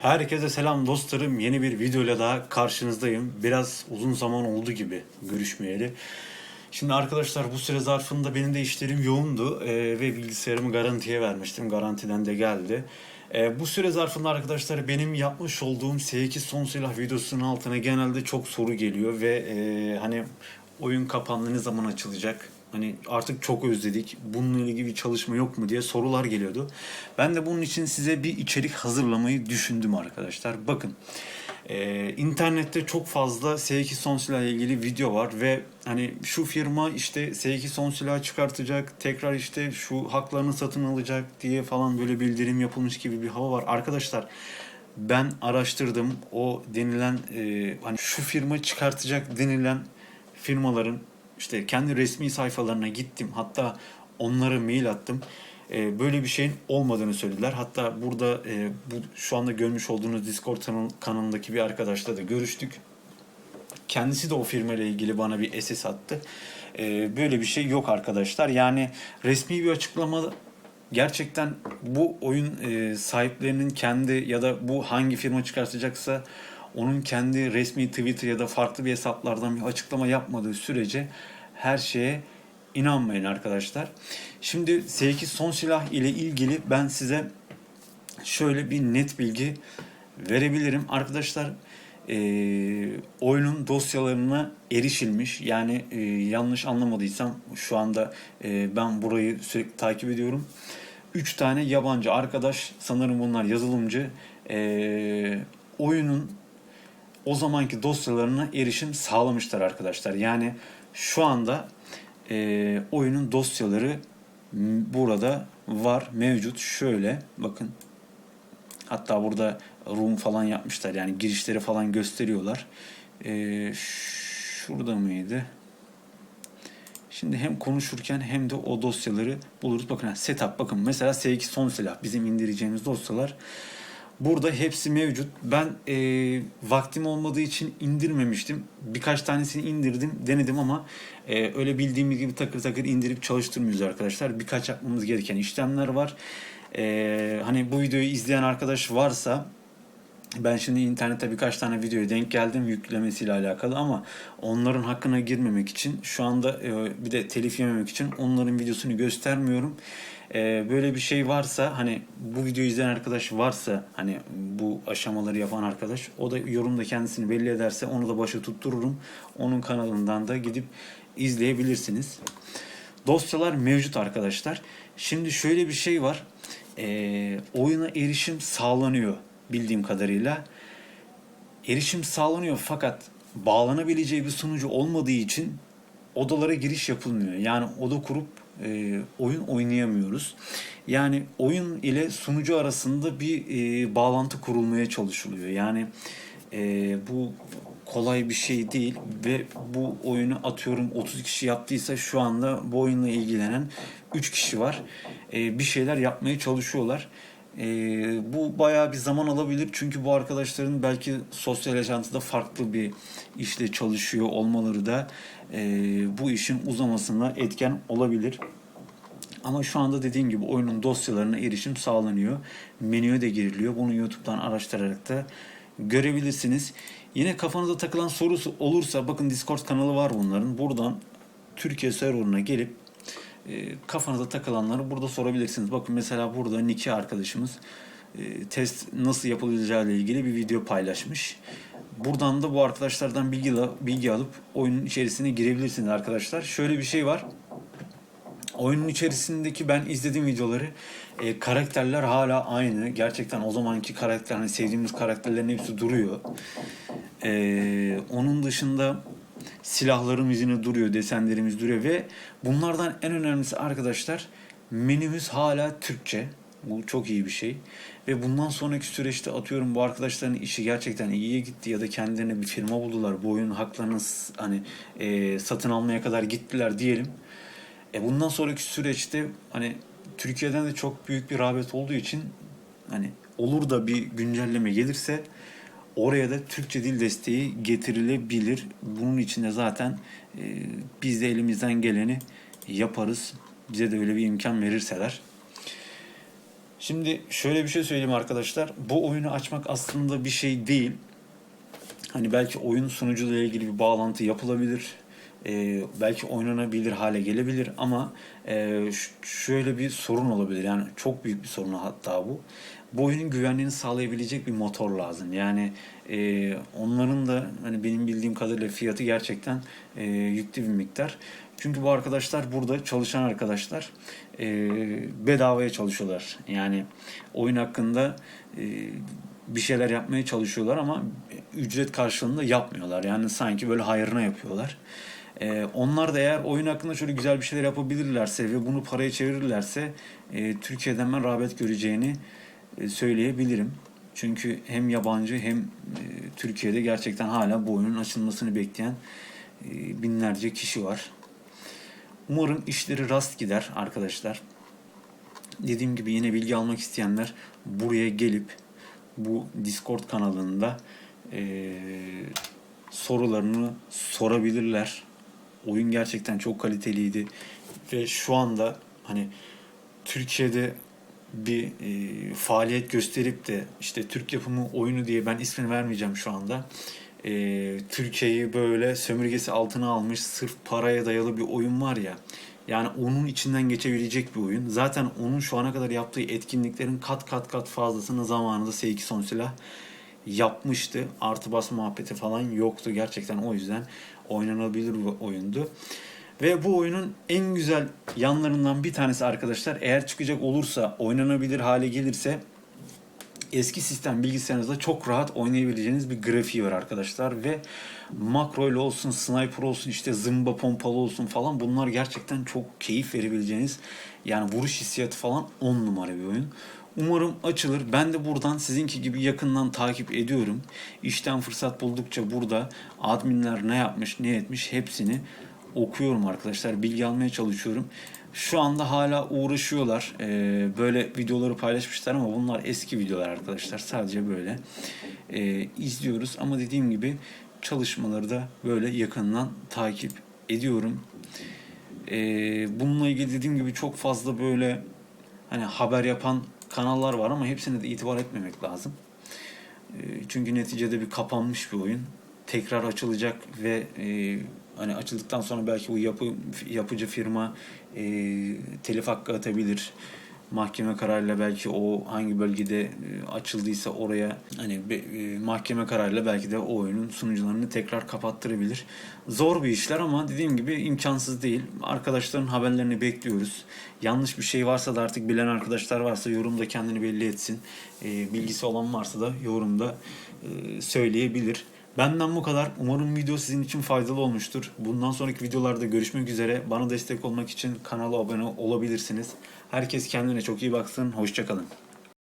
Herkese selam dostlarım. Yeni bir videoyla daha karşınızdayım. Biraz uzun zaman oldu gibi görüşmeyeli. Şimdi arkadaşlar bu süre zarfında benim de işlerim yoğundu ee, ve bilgisayarımı garantiye vermiştim. Garantiden de geldi. Ee, bu süre zarfında arkadaşlar benim yapmış olduğum S2 son silah videosunun altına genelde çok soru geliyor ve e, hani oyun kapandı ne zaman açılacak? Hani artık çok özledik. Bununla ilgili bir çalışma yok mu diye sorular geliyordu. Ben de bunun için size bir içerik hazırlamayı düşündüm arkadaşlar. Bakın. Ee, internette çok fazla S2 son silah ile ilgili video var ve hani şu firma işte S2 son silah çıkartacak tekrar işte şu haklarını satın alacak diye falan böyle bildirim yapılmış gibi bir hava var. Arkadaşlar ben araştırdım o denilen e, hani şu firma çıkartacak denilen firmaların işte kendi resmi sayfalarına gittim. Hatta onlara mail attım. Ee, böyle bir şeyin olmadığını söylediler. Hatta burada e, bu şu anda görmüş olduğunuz Discord kanal- kanalındaki bir arkadaşla da görüştük. Kendisi de o firma ile ilgili bana bir SS attı. Ee, böyle bir şey yok arkadaşlar. Yani resmi bir açıklama gerçekten bu oyun e, sahiplerinin kendi ya da bu hangi firma çıkartacaksa onun kendi resmi Twitter ya da farklı bir hesaplardan bir açıklama yapmadığı sürece her şeye inanmayın arkadaşlar. Şimdi S2 son silah ile ilgili ben size şöyle bir net bilgi verebilirim. Arkadaşlar e, oyunun dosyalarına erişilmiş. Yani e, yanlış anlamadıysam şu anda e, ben burayı sürekli takip ediyorum. 3 tane yabancı arkadaş sanırım bunlar yazılımcı e, oyunun o zamanki dosyalarına erişim sağlamışlar arkadaşlar. Yani şu anda e, oyunun dosyaları burada var mevcut. Şöyle bakın hatta burada room falan yapmışlar yani girişleri falan gösteriyorlar. E, şurada mıydı? Şimdi hem konuşurken hem de o dosyaları buluruz. Bakın setup bakın mesela S2 son silah bizim indireceğimiz dosyalar. Burada hepsi mevcut. Ben e, vaktim olmadığı için indirmemiştim. Birkaç tanesini indirdim, denedim ama e, öyle bildiğimiz gibi takır takır indirip çalıştırmıyoruz arkadaşlar. Birkaç yapmamız gereken işlemler var. E, hani bu videoyu izleyen arkadaş varsa ben şimdi internette birkaç tane videoya denk geldim yüklemesiyle alakalı ama onların hakkına girmemek için şu anda e, bir de telif yememek için onların videosunu göstermiyorum. E, böyle bir şey varsa hani bu videoyu izleyen arkadaş varsa hani bu aşamaları yapan arkadaş o da yorumda kendisini belli ederse onu da başa tuttururum. Onun kanalından da gidip izleyebilirsiniz. Dosyalar mevcut arkadaşlar. Şimdi şöyle bir şey var. E, oyuna erişim sağlanıyor bildiğim kadarıyla. Erişim sağlanıyor fakat bağlanabileceği bir sunucu olmadığı için odalara giriş yapılmıyor. Yani oda kurup e, oyun oynayamıyoruz. Yani oyun ile sunucu arasında bir e, bağlantı kurulmaya çalışılıyor. Yani e, bu kolay bir şey değil ve bu oyunu atıyorum 30 kişi yaptıysa şu anda bu oyunla ilgilenen 3 kişi var. E, bir şeyler yapmaya çalışıyorlar. E, bu bayağı bir zaman alabilir çünkü bu arkadaşların belki sosyal yaşantıda farklı bir işte çalışıyor olmaları da e, bu işin uzamasına etken olabilir. Ama şu anda dediğim gibi oyunun dosyalarına erişim sağlanıyor. Menüye de giriliyor. Bunu YouTube'dan araştırarak da görebilirsiniz. Yine kafanıza takılan sorusu olursa bakın Discord kanalı var bunların. Buradan Türkiye serverına gelip e, kafanıza takılanları burada sorabilirsiniz. Bakın mesela burada Niki arkadaşımız e, test nasıl yapılacağı ile ilgili bir video paylaşmış. Buradan da bu arkadaşlardan bilgi, bilgi alıp oyunun içerisine girebilirsiniz arkadaşlar. Şöyle bir şey var. Oyunun içerisindeki ben izlediğim videoları e, karakterler hala aynı. Gerçekten o zamanki karakter, hani sevdiğimiz karakterlerin hepsi duruyor. E, onun dışında silahlarımız yine duruyor, desenlerimiz duruyor ve bunlardan en önemlisi arkadaşlar menümüz hala Türkçe. Bu çok iyi bir şey. Ve bundan sonraki süreçte atıyorum bu arkadaşların işi gerçekten iyiye gitti ya da kendilerine bir firma buldular. Bu oyunun haklarını hani e, satın almaya kadar gittiler diyelim. E bundan sonraki süreçte hani Türkiye'den de çok büyük bir rağbet olduğu için hani olur da bir güncelleme gelirse oraya da Türkçe dil desteği getirilebilir. Bunun için de zaten e, biz de elimizden geleni yaparız. Bize de öyle bir imkan verirseler. Şimdi şöyle bir şey söyleyeyim arkadaşlar. Bu oyunu açmak aslında bir şey değil. Hani belki oyun sunucuyla ilgili bir bağlantı yapılabilir. Ee, belki oynanabilir hale gelebilir ama e, şöyle bir sorun olabilir. Yani çok büyük bir sorun hatta bu. Bu oyunun güvenliğini sağlayabilecek bir motor lazım. Yani e, onların da hani benim bildiğim kadarıyla fiyatı gerçekten e, yüklü bir miktar. Çünkü bu arkadaşlar burada çalışan arkadaşlar e, bedavaya çalışıyorlar. Yani oyun hakkında e, bir şeyler yapmaya çalışıyorlar ama ücret karşılığında yapmıyorlar. Yani sanki böyle hayrına yapıyorlar. Ee, onlar da eğer oyun hakkında şöyle güzel bir şeyler yapabilirlerse ve bunu paraya çevirirlerse e, Türkiye'den ben rağbet göreceğini söyleyebilirim. Çünkü hem yabancı hem e, Türkiye'de gerçekten hala bu oyunun açılmasını bekleyen e, binlerce kişi var. Umarım işleri rast gider arkadaşlar. Dediğim gibi yine bilgi almak isteyenler buraya gelip bu Discord kanalında e, sorularını sorabilirler. Oyun gerçekten çok kaliteliydi ve şu anda hani Türkiye'de bir e, faaliyet gösterip de işte Türk yapımı oyunu diye ben ismini vermeyeceğim şu anda. E, Türkiye'yi böyle sömürgesi altına almış sırf paraya dayalı bir oyun var ya. Yani onun içinden geçebilecek bir oyun. Zaten onun şu ana kadar yaptığı etkinliklerin kat kat kat fazlasını zamanında S2 son silah yapmıştı. Artı bas muhabbeti falan yoktu gerçekten o yüzden oynanabilir bir oyundu. Ve bu oyunun en güzel yanlarından bir tanesi arkadaşlar eğer çıkacak olursa oynanabilir hale gelirse eski sistem bilgisayarınızda çok rahat oynayabileceğiniz bir grafiği var arkadaşlar ve makro ile olsun, sniper olsun, işte zımba pompalı olsun falan bunlar gerçekten çok keyif verebileceğiniz yani vuruş hissiyatı falan 10 numara bir oyun. Umarım açılır. Ben de buradan sizinki gibi yakından takip ediyorum. İşten fırsat buldukça burada adminler ne yapmış, ne etmiş hepsini okuyorum arkadaşlar. Bilgi almaya çalışıyorum. Şu anda hala uğraşıyorlar. Ee, böyle videoları paylaşmışlar ama bunlar eski videolar arkadaşlar. Sadece böyle ee, izliyoruz. Ama dediğim gibi çalışmaları da böyle yakından takip ediyorum. Ee, bununla ilgili dediğim gibi çok fazla böyle hani haber yapan kanallar var ama hepsine de itibar etmemek lazım. E, Çünkü neticede bir kapanmış bir oyun. Tekrar açılacak ve e, hani açıldıktan sonra belki bu yapı yapıcı firma e, telif hakkı atabilir. Mahkeme kararıyla belki o hangi bölgede e, açıldıysa oraya hani e, mahkeme kararıyla belki de o oyunun sunucularını tekrar kapattırabilir. Zor bir işler ama dediğim gibi imkansız değil. Arkadaşların haberlerini bekliyoruz. Yanlış bir şey varsa da artık bilen arkadaşlar varsa yorumda kendini belli etsin. E, bilgisi olan varsa da yorumda söyleyebilir. Benden bu kadar. Umarım video sizin için faydalı olmuştur. Bundan sonraki videolarda görüşmek üzere. Bana destek olmak için kanala abone olabilirsiniz. Herkes kendine çok iyi baksın. Hoşçakalın.